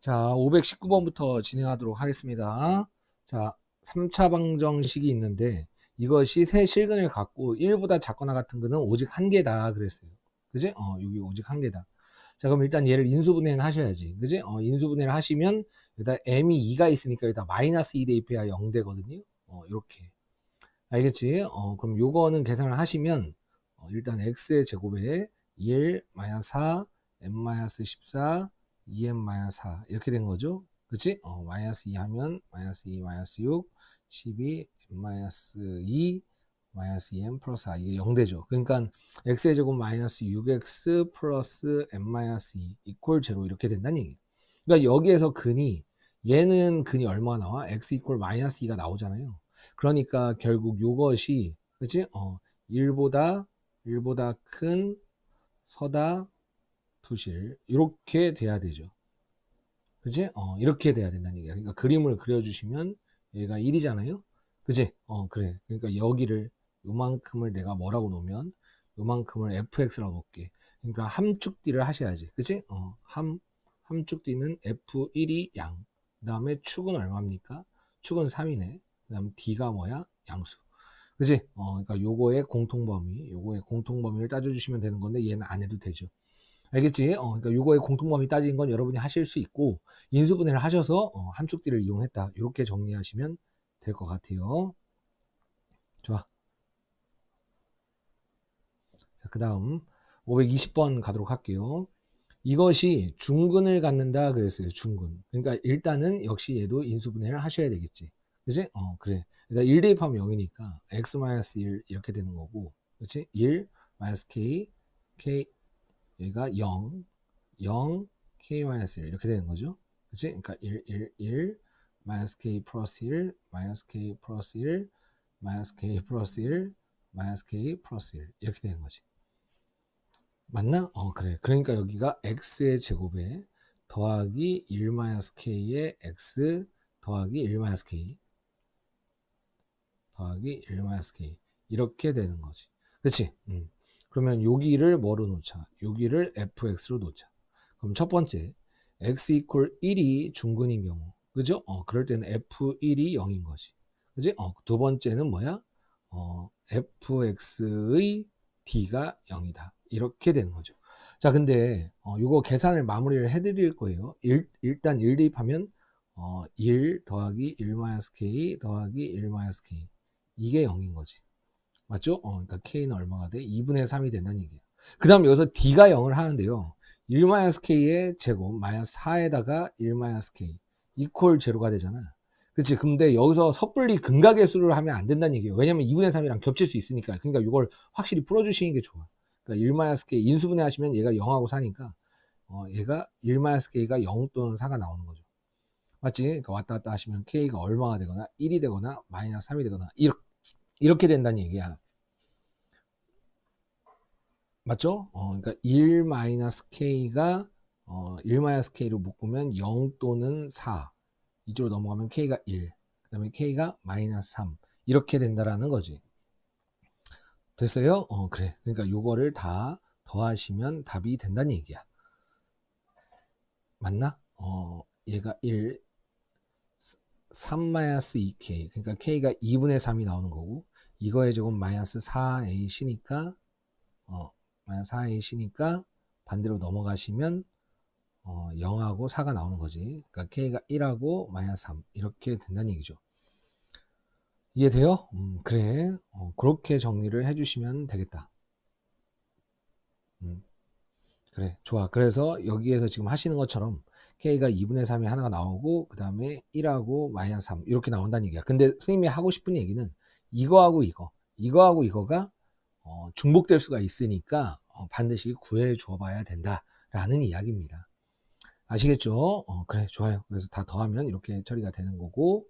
자, 519번부터 진행하도록 하겠습니다. 자, 3차 방정식이 있는데 이것이 세 실근을 갖고 1보다 작거나 같은 거는 오직 한 개다 그랬어요. 그지? 어, 여기 오직 한 개다. 자, 그럼 일단 얘를 인수분해는 하셔야지. 그지? 어, 인수분해를 하시면 여기다 m이 2가 있으니까 여기다 마이너스 2 대입해야 0 되거든요. 어, 이렇게. 알겠지? 어, 그럼 요거는 계산을 하시면 어, 일단 x의 제곱에 1, 마이너스 4, m 마이너스 14, 2m-4 이렇게 된 거죠. 그치? 어, 마이너스 2 하면 마이너스 2, 마이너스 6, 12, 마이너스 2, 마이너스 2m 플러스 4 이게 0되죠. 그러니까 x의 제곱 마이너스 6x 플러스 m 마이너스 2 이퀄 제로 이렇게 된다는 얘기예요. 그러니까 여기에서 근이 얘는 근이 얼마 나와? x 이퀄 마이너스 2가 나오잖아요. 그러니까 결국 요것이 그치? 어, 1보다 1보다 큰 서다 투실 이렇게 돼야 되죠. 그지? 어, 이렇게 돼야 된다는 얘기야. 그러니까 그림을 그려주시면 얘가 1이잖아요. 그지? 어, 그래. 그러니까 여기를 요만큼을 내가 뭐라고 놓으면 요만큼을 fx라고 놓을게. 그러니까 함축 D를 하셔야지. 그지? 어, 함, 함축 D는 f1이 양. 그 다음에 축은 얼마입니까? 축은 3이네. 그 다음 D가 뭐야? 양수. 그지? 어, 그러니까 요거의 공통범위, 요거의 공통범위를 따져주시면 되는 건데 얘는 안 해도 되죠. 알겠지? 어, 그러니까 요거의 공통범위 따진 건 여러분이 하실 수 있고 인수분해를 하셔서 어, 함축들을 이용했다. 이렇게 정리하시면 될 것 같아요. 좋아. 자, 그 다음 520번 가도록 할게요. 이것이 중근을 갖는다 그랬어요. 중근. 그러니까 일단은 역시 얘도 인수분해를 하셔야 되겠지. 그지? 어, 그래. 그러니까 1 대입하면 0이니까 x-1 이렇게 되는 거고. 그렇지? 1 k k 여기가 0, 0, k-1 이렇게 되는 거죠. 그치? 그러니까 1, 1, 1, 마이너스 k 플러스 1, 마이너스 k 플러스 1, 마이너스 k 플러스 1, 마이너스 k 플러스 1 이렇게 되는 거지. 맞나? 어 그래. 그러니까 여기가 x의 제곱에 더하기 1 마이너스 k의 x 더하기 1 마이너스 k 더하기 1 마이너스 k 이렇게 되는 거지. 그치? 음. 그러면 여기를 뭐로 놓자? 여기를 fx로 놓자. 그럼 첫 번째, x 이퀄 1이 중근인 경우. 그죠? 어, 그럴 때는 f1이 0인 거지. 그지? 어, 두 번째는 뭐야? 어, fx의 d가 0이다. 이렇게 되는 거죠. 자, 근데, 어, 요거 계산을 마무리를 해드릴 거예요. 일, 일단 1 대입하면, 어, 1 더하기 1-k 더하기 1-k. 이게 0인 거지. 맞죠? 어, 그러니까 K는 얼마가 돼? 2분의 3이 된다는 얘기예요. 그 다음 여기서 D가 0을 하는데요. 1-K의 제곱 마이너스 4에다가 1-K 이퀄 제로가 되잖아. 그치? 근데 여기서 섣불리 근각의 수를 하면 안 된다는 얘기예요. 왜냐면 2분의 3이랑 겹칠 수 있으니까. 그러니까 이걸 확실히 풀어주시는 게 좋아. 그러니까 1-K 인수분해 하시면 얘가 0하고 4니까 어, 얘가 1-K가 0 또는 4가 나오는 거죠. 맞지? 그러니까 왔다 갔다 하시면 K가 얼마가 되거나 1이 되거나 마이너스 3이 되거나 이렇게 이렇게 된다는 얘기야. 맞죠? 어, 그러니까 1-k가 어, 1-k로 묶으면 0 또는 4 이쪽으로 넘어가면 k가 1 그 다음에 k가 마이너스 3 이렇게 된다라는 거지 됐어요? 어 그래 그러니까 요거를 다 더하시면 답이 된다는 얘기야 맞나? 어 얘가 1 3-2k 그러니까 k가 2분의 3이 나오는 거고 이거의 제곱 마이너스 4ac니까 어, 마이너스 4ac니까 반대로 넘어가시면 어, 0하고 4가 나오는 거지. 그러니까 k가 1하고 마이너스 3 이렇게 된다는 얘기죠. 이해돼요? 음, 그래. 어, 그렇게 정리를 해주시면 되겠다. 음, 그래. 좋아. 그래서 여기에서 지금 하시는 것처럼 k가 2분의 3이 하나가 나오고 그 다음에 1하고 마이너스 3 이렇게 나온다는 얘기야. 근데 선생님이 하고 싶은 얘기는 이거하고 이거, 이거하고 이거가 어, 중복될 수가 있으니까 어, 반드시 구해 주어 봐야 된다라는 이야기입니다. 아시겠죠? 어, 그래, 좋아요. 그래서 다 더하면 이렇게 처리가 되는 거고,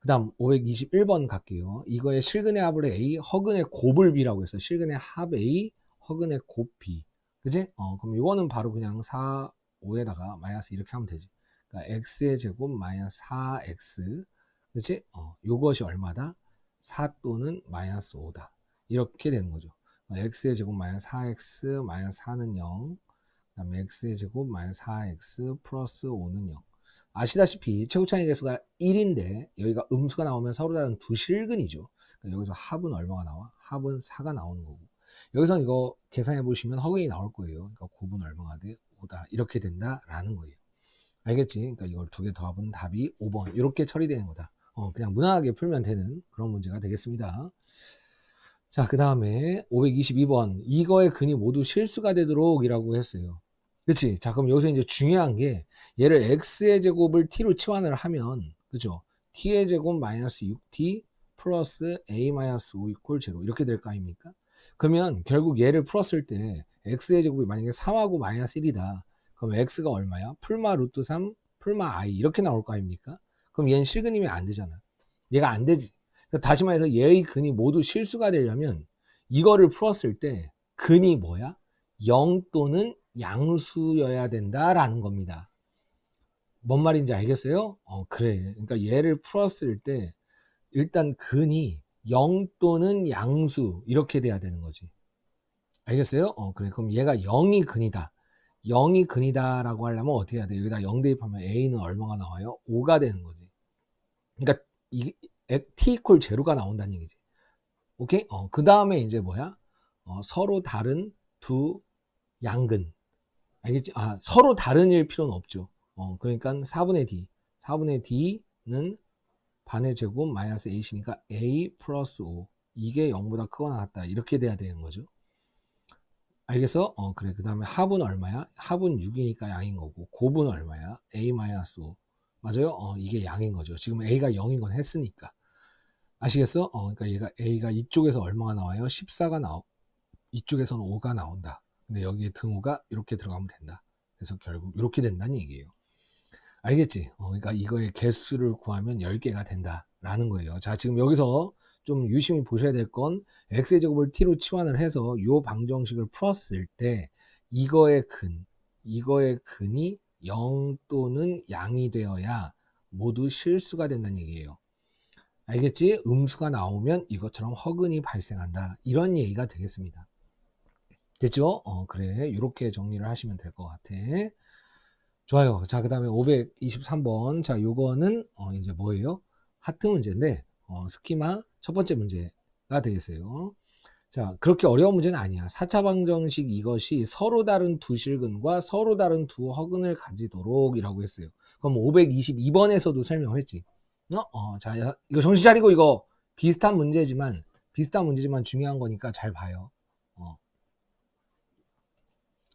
그 다음 521번 갈게요. 이거의 실근의 합을 A, 허근의 곱을 B라고 했어요. 실근의 합 A, 허근의 곱 B. 그지? 어, 그럼 이거는 바로 그냥 4, 5에다가 마이너스 이렇게 하면 되지. 그러니까 x의 제곱 마이너스 4x. 그지? 어, 요것이 얼마다? 4 또는 마이너스 5다. 이렇게 되는 거죠. x의 제곱 마이너스 4x 마이너스 4는 0. 그 그다음에 x의 제곱 마이너스 4x 플러스 5는 0. 아시다시피 최고차이 개수가 1인데 여기가 음수가 나오면 서로 다른 두 실근이죠. 그러니까 여기서 합은 얼마가 나와? 합은 4가 나오는 거고. 여기서 이거 계산해 보시면 허근이 나올 거예요. 그러니까 곱은 얼마가 돼? 5다. 이렇게 된다라는 거예요. 알겠지? 그러니까 이걸 두 개 더하면 답이 5번. 이렇게 처리되는 거다. 어, 그냥 무난하게 풀면 되는 그런 문제가 되겠습니다. 자, 그 다음에 522번. 이거의 근이 모두 실수가 되도록 이라고 했어요. 그치? 자, 그럼 여기서 이제 중요한 게 얘를 x의 제곱을 t로 치환을 하면 그죠? t의 제곱 마이너스 6t 플러스 a 마이너스 5 이퀄 제로 이렇게 될 거 아닙니까? 그러면 결국 얘를 풀었을 때 x의 제곱이 만약에 3하고 마이너스 1이다. 그럼 x가 얼마야? 풀마 루트 3 풀마 i 이렇게 나올 거 아닙니까? 그럼 얘는 실근이면 안 되잖아. 얘가 안 되지. 다시 말해서 얘의 근이 모두 실수가 되려면 이거를 풀었을 때 근이 뭐야? 0 또는 양수여야 된다라는 겁니다. 뭔 말인지 알겠어요? 어, 그래. 그러니까 얘를 풀었을 때 일단 근이 0 또는 양수 이렇게 돼야 되는 거지. 알겠어요? 어, 그래. 그럼 얘가 0이 근이다. 0이 근이다라고 하려면 어떻게 해야 돼? 여기다 0 대입하면 a는 얼마가 나와요? 5가 되는 거지. 그러니까 이 t 이퀄 제로가 나온다는 얘기지. 오케이? 어, 그 다음에 이제 뭐야? 어, 서로 다른 두 양근. 알겠지? 아, 서로 다른일 필요는 없죠. 어, 그러니까 4분의 d. 4분의 d는 반의 제곱 마이너스 a시니까 a 플러스 5. 이게 0보다 크거나 같다. 이렇게 돼야 되는 거죠. 알겠어? 어, 그래. 그 다음에 합은 얼마야? 합은 6이니까 양인 거고, 곱은 얼마야? a 마이너스 5. 맞아요? 어, 이게 양인 거죠. 지금 a가 0인 건 했으니까. 아시겠어? 어, 그러니까 얘가 a가 이쪽에서 얼마가 나와요? 14가 나오, 이쪽에서는 5가 나온다. 근데 여기에 등호가 이렇게 들어가면 된다. 그래서 결국 이렇게 된다는 얘기예요. 알겠지? 어, 그러니까 이거의 개수를 구하면 10개가 된다라는 거예요. 자, 지금 여기서 좀 유심히 보셔야 될 건 x의 제곱을 t로 치환을 해서 이 방정식을 풀었을 때 이거의 근, 이거의 근이 0 또는 양이 되어야 모두 실수가 된다는 얘기예요. 알겠지? 음수가 나오면 이것처럼 허근이 발생한다. 이런 얘기가 되겠습니다. 됐죠? 어, 그래. 이렇게 정리를 하시면 될 것 같아. 좋아요. 자, 그 다음에 523번. 자, 요거는, 어, 이제 뭐예요? 하트 문제인데, 어, 스키마 첫 번째 문제가 되겠어요. 자, 그렇게 어려운 문제는 아니야. 4차 방정식 이것이 서로 다른 두 실근과 서로 다른 두 허근을 가지도록 이라고 했어요. 그럼 522번에서도 설명을 했지. 어? 어, 자, 이거 정신 차리고 이거 비슷한 문제지만, 비슷한 문제지만 중요한 거니까 잘 봐요. 어.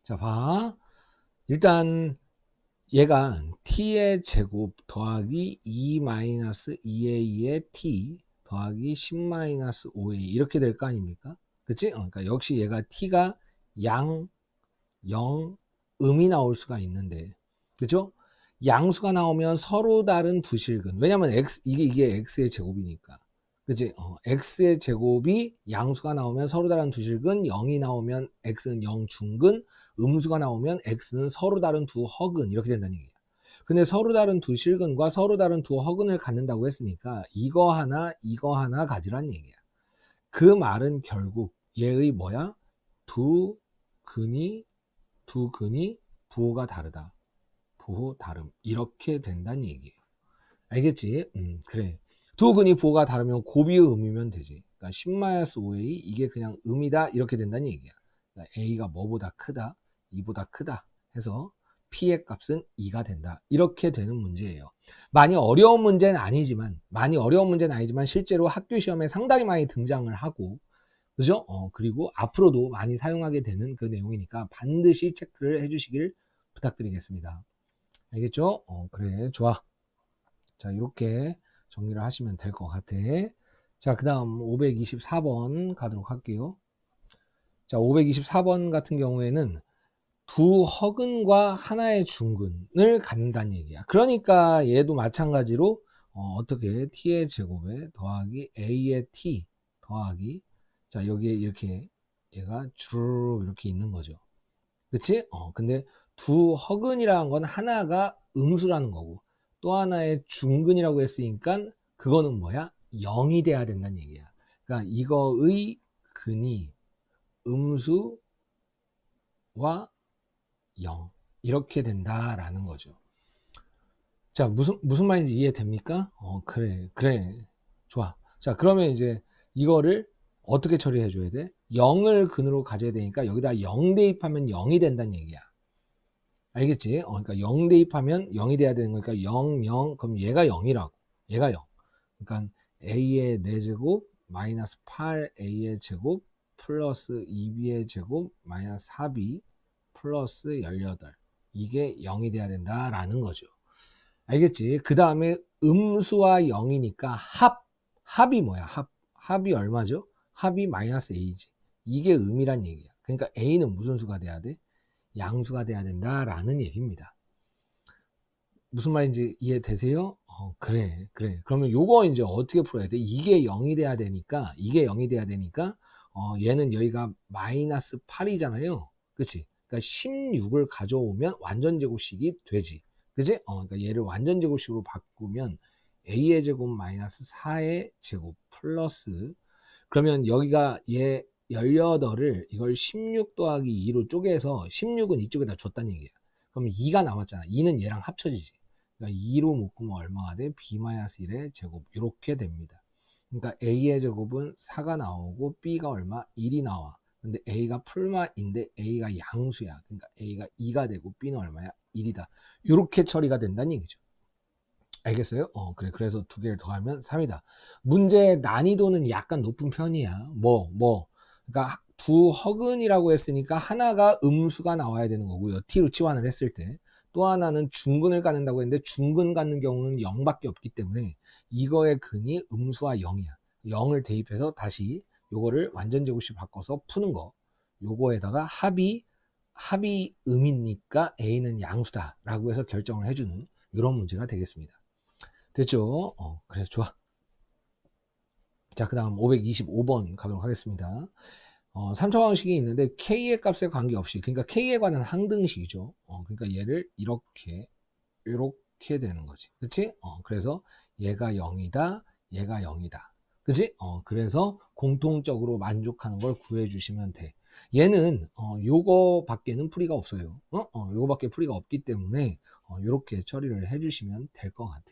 자, 봐. 일단, 얘가 t의 제곱 더하기 2-2a의 t 더하기 10-5a 이렇게 될 거 아닙니까? 그치? 어, 그러니까 역시 얘가 t가 양, 0, 음이 나올 수가 있는데 그죠? 양수가 나오면 서로 다른 부실근 왜냐면 x 이게 이게 x의 제곱이니까 그치? 어, x의 제곱이 양수가 나오면 서로 다른 두실근 0이 나오면 x는 0 중근 음수가 나오면 x는 서로 다른 두 허근 이렇게 된다는 얘기야. 근데 서로 다른 두 실근과 서로 다른 두 허근을 갖는다고 했으니까 이거 하나 이거 하나 가지란 얘기야. 그 말은 결국 얘의 뭐야? 두 근이 두 근이 부호가 다르다. 부호 다름 이렇게 된다는 얘기예요. 알겠지? 음 그래. 두 근이 부호가 다르면 곱이 음이면 되지. 그러니까 10-5a 이게 그냥 음이다 이렇게 된다는 얘기야. 그러니까 a가 뭐보다 크다. 2보다 크다 해서 P의 값은 2가 된다. 이렇게 되는 문제예요. 많이 어려운 문제는 아니지만, 많이 어려운 문제는 아니지만 실제로 학교 시험에 상당히 많이 등장을 하고, 그죠? 어, 그리고 앞으로도 많이 사용하게 되는 그 내용이니까 반드시 체크를 해주시길 부탁드리겠습니다. 알겠죠? 어, 그래. 좋아. 자, 이렇게 정리를 하시면 될 것 같아. 자, 그 다음 524번 가도록 할게요. 자, 524번 같은 경우에는 두 허근과 하나의 중근을 갖는다는 얘기야. 그러니까 얘도 마찬가지로 어, 떻게 t의 제곱에 더하기 a의 t 더하기 자 여기에 이렇게 얘가 쭉 이렇게 있는 거죠. 그치? 어, 근데 두 허근이라는 건 하나가 음수라는 거고 또 하나의 중근이라고 했으니까 그거는 뭐야? 0이 돼야 된다는 얘기야. 그러니까 이거의 근이 음수와 0 이렇게 된다라는 거죠. 자 무슨 무슨 말인지 이해됩니까? 어 그래 그래 좋아. 자 그러면 이제 이거를 어떻게 처리해 줘야 돼? 0을 근으로 가져야 되니까 여기다 0 대입하면 0이 된다는 얘기야. 알겠지? 어, 그러니까 0 대입하면 0이 돼야 되는 거니까 0, 0, 그럼 얘가 0이라고. 얘가 0. 그러니까 a의 4제곱 마이너스 8a의 제곱 플러스 2b의 제곱 마이너스 4b 플러스 18 이게 0이 돼야 된다라는 거죠. 알겠지? 그 다음에 음수와 0이니까 합 합이 뭐야? 합 합이 얼마죠? 합이 마이너스 a지. 이게 음이란 얘기야. 그러니까 a는 무슨 수가 돼야 돼? 양수가 돼야 된다라는 얘기입니다. 무슨 말인지 이해되세요? 어, 그래, 그래. 그러면 요거 이제 어떻게 풀어야 돼? 이게 0이 돼야 되니까, 이게 0이 돼야 되니까, 어, 얘는 여기가 마이너스 8이잖아요. 그치? 그러니까 16을 가져오면 완전제곱식이 되지. 그치? 어, 그러니까 얘를 완전제곱식으로 바꾸면 a의 제곱 마이너스 4의 제곱 플러스 그러면 여기가 얘 18을 이걸 16 더하기 2로 쪼개서 16은 이쪽에다 줬다는 얘기야. 그러면 2가 남았잖아. 2는 얘랑 합쳐지지. 그러니까 2로 묶으면 얼마가 돼? b-1의 제곱 이렇게 됩니다. 그러니까 a의 제곱은 4가 나오고 b가 얼마? 1이 나와. 근데 a가 풀마인데 a가 양수야. 그러니까 a가 2가 되고 b는 얼마야? 1이다. 이렇게 처리가 된다는 얘기죠. 알겠어요? 어, 그래. 그래서 두 개를 더하면 3이다. 문제의 난이도는 약간 높은 편이야. 뭐, 뭐. 그러니까 두 허근이라고 했으니까 하나가 음수가 나와야 되는 거고요. t로 치환을 했을 때. 또 하나는 중근을 갖는다고 했는데 중근 갖는 경우는 0밖에 없기 때문에 이거의 근이 음수와 0이야. 0을 대입해서 다시 요거를 완전 제곱식 바꿔서 푸는 거. 요거에다가 합이 합이 음이니까 a는 양수다라고 해서 결정을 해주는 이런 문제가 되겠습니다. 됐죠? 어, 그래 좋아. 자, 그 다음 525번 가도록 하겠습니다. 어, 3차 방식이 있는데 K의 값에 관계없이 그러니까 K에 관한 항등식이죠. 어, 그러니까 얘를 이렇게 이렇게 되는 거지. 그치? 어, 그래서 얘가 0이다. 얘가 0이다. 그치? 어, 그래서 공통적으로 만족하는 걸 구해 주시면 돼. 얘는 어, 요거 밖에는 풀이가 없어요. 어? 어, 요거 밖에 풀이가 없기 때문에 어, 요렇게 처리를 해 주시면 될 것 같아.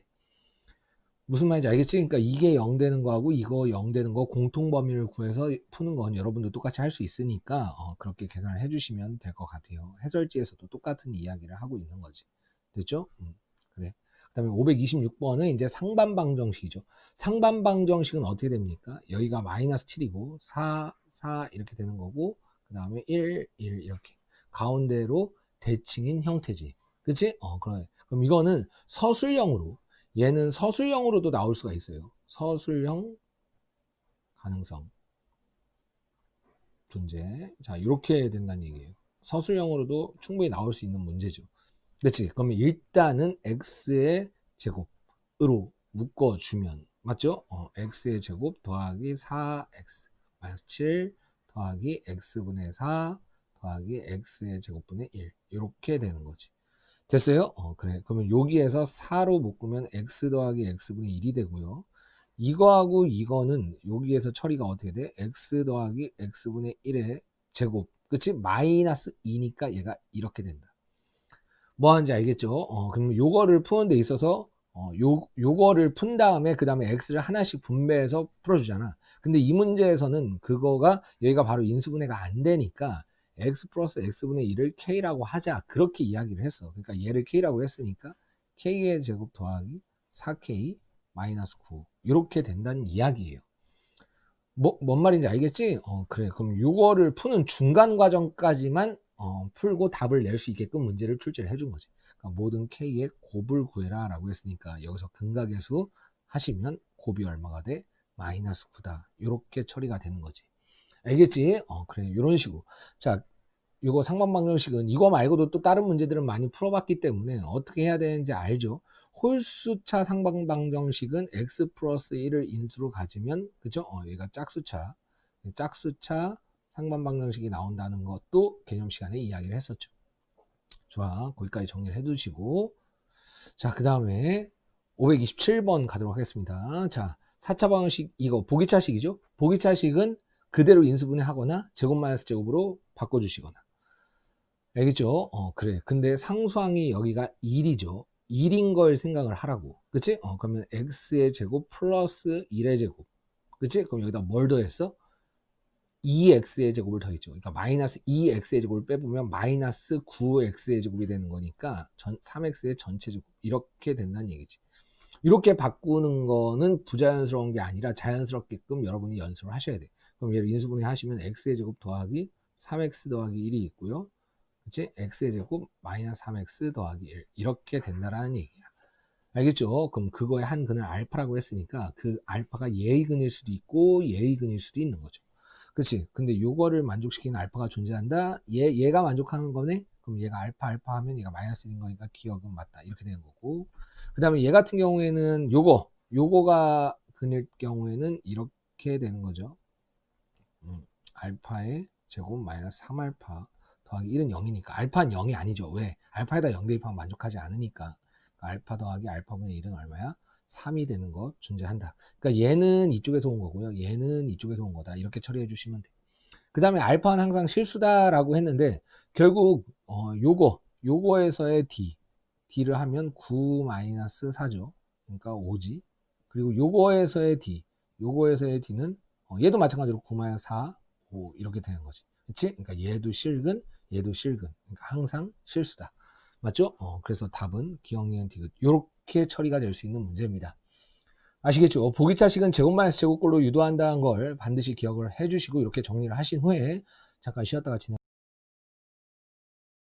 무슨 말인지 알겠지? 그러니까 이게 0 되는 거하고 이거 0 되는 거 공통 범위를 구해서 푸는 건 여러분도 똑같이 할 수 있으니까 어, 그렇게 계산을 해주시면 될 것 같아요. 해설지에서도 똑같은 이야기를 하고 있는 거지. 됐죠? 음, 그래. 그 다음에 526번은 이제 상반방 정식이죠. 상반방 정식은 어떻게 됩니까? 여기가 마이너스 7이고 4, 4 이렇게 되는 거고 그 다음에 1, 1 이렇게 가운데로 대칭인 형태지. 그치? 어, 그래. 그럼 이거는 서술형으로 얘는 서술형으로도 나올 수가 있어요. 서술형 가능성 존재. 자, 이렇게 된다는 얘기예요. 서술형으로도 충분히 나올 수 있는 문제죠. 그렇지? 그러면 일단은 x의 제곱으로 묶어주면 맞죠? 어, x의 제곱 더하기 4x 마이너스 7 더하기 x분의 4 더하기 x의 제곱분의 1 이렇게 되는 거지. 됐어요? 어, 그래. 그러면 여기에서 4로 묶으면 x 더하기 x분의 1이 되고요. 이거하고 이거는 여기에서 처리가 어떻게 돼? x 더하기 x분의 1의 제곱. 그치? 마이너스 2니까 얘가 이렇게 된다. 뭐 하는지 알겠죠? 어, 그럼 요거를 푸는 데 있어서 어, 요, 요거를 푼 다음에 그 다음에 x를 하나씩 분배해서 풀어주잖아. 근데 이 문제에서는 그거가 여기가 바로 인수분해가 안 되니까 x 플러스 x분의 1을 k라고 하자. 그렇게 이야기를 했어. 그러니까 얘를 k라고 했으니까 k의 제곱 더하기 4k 마이너스 9 이렇게 된다는 이야기예요. 뭐, 뭔 말인지 알겠지? 어, 그래. 그럼 이거를 푸는 중간 과정까지만 어, 풀고 답을 낼 수 있게끔 문제를 출제를 해준 거지. 그러니까 모든 k의 곱을 구해라 라고 했으니까 여기서 근각의 수 하시면 곱이 얼마가 돼? 마이너스 9다. 이렇게 처리가 되는 거지 알겠지? 어, 그래. 이런 식으로. 자, 이거 상반방정식은 이거 말고도 또 다른 문제들은 많이 풀어봤기 때문에 어떻게 해야 되는지 알죠? 홀수차 상반방정식은 x 플러스 1을 인수로 가지면, 그죠? 어, 얘가 짝수차. 짝수차 상반방정식이 나온다는 것도 개념 시간에 이야기를 했었죠. 좋아. 거기까지 정리를 해두시고. 자, 그 다음에 527번 가도록 하겠습니다. 자, 4차 방정식, 이거 보기차식이죠? 보기차식은 그대로 인수분해하거나 제곱 마이너스 제곱으로 바꿔주시거나 알겠죠? 어, 그래. 근데 상수항이 여기가 1이죠. 1인 걸 생각을 하라고. 그치? 어, 그러면 x의 제곱 플러스 1의 제곱. 그치? 그럼 여기다 뭘 더했어? 2x의 제곱을 더했죠. 그러니까 마이너스 2x의 제곱을 빼보면 마이너스 9x의 제곱이 되는 거니까 전, 3x의 전체 제곱. 이렇게 된다는 얘기지. 이렇게 바꾸는 거는 부자연스러운 게 아니라 자연스럽게끔 여러분이 연습을 하셔야 돼. 그럼 얘를 인수분해 하시면 x의 제곱 더하기 3x 더하기 1이 있고요. 그치? x의 제곱 마이너스 3x 더하기 1 이렇게 된다라는 얘기야. 알겠죠? 그럼 그거의 한 근을 알파라고 했으니까 그 알파가 예의 근일 수도 있고 예의 근일 수도 있는 거죠. 그치? 근데 요거를 만족시키는 알파가 존재한다. 얘 얘가 만족하는 거네. 그럼 얘가 알파 알파 하면 얘가 마이너스 1인 거니까 기억은 맞다. 이렇게 되는 거고. 그 다음에 얘 같은 경우에는 요거 요거가 근일 경우에는 이렇게 되는 거죠. 음, 알파의 제곱 마이너스 3알파 더하기 1은 0이니까 알파는 0이 아니죠. 왜? 알파에다 0 대입하면 만족하지 않으니까 그러니까 알파 더하기 알파분의 1은 얼마야? 3이 되는 거 존재한다. 그러니까 얘는 이쪽에서 온 거고요. 얘는 이쪽에서 온 거다. 이렇게 처리해 주시면 돼. 그 다음에 알파는 항상 실수다라고 했는데 결국 어, 요거 요거에서의 d d를 하면 9 마이너스 4죠. 그러니까 5지. 그리고 요거에서의 d 요거에서의 d는 어, 얘도 마찬가지로 9 마이너스 4 5 이렇게 되는 거지. 그치? 그러니까 얘도 실근 얘도 실근. 그러니까 항상 실수다. 맞죠? 어, 그래서 답은 기억니은 디귿. 요렇게 처리가 될 수 있는 문제입니다. 아시겠죠? 보기 차식은 제곱 마이너스 제곱꼴로 유도한다는 걸 반드시 기억을 해주시고 이렇게 정리를 하신 후에 잠깐 쉬었다가 진행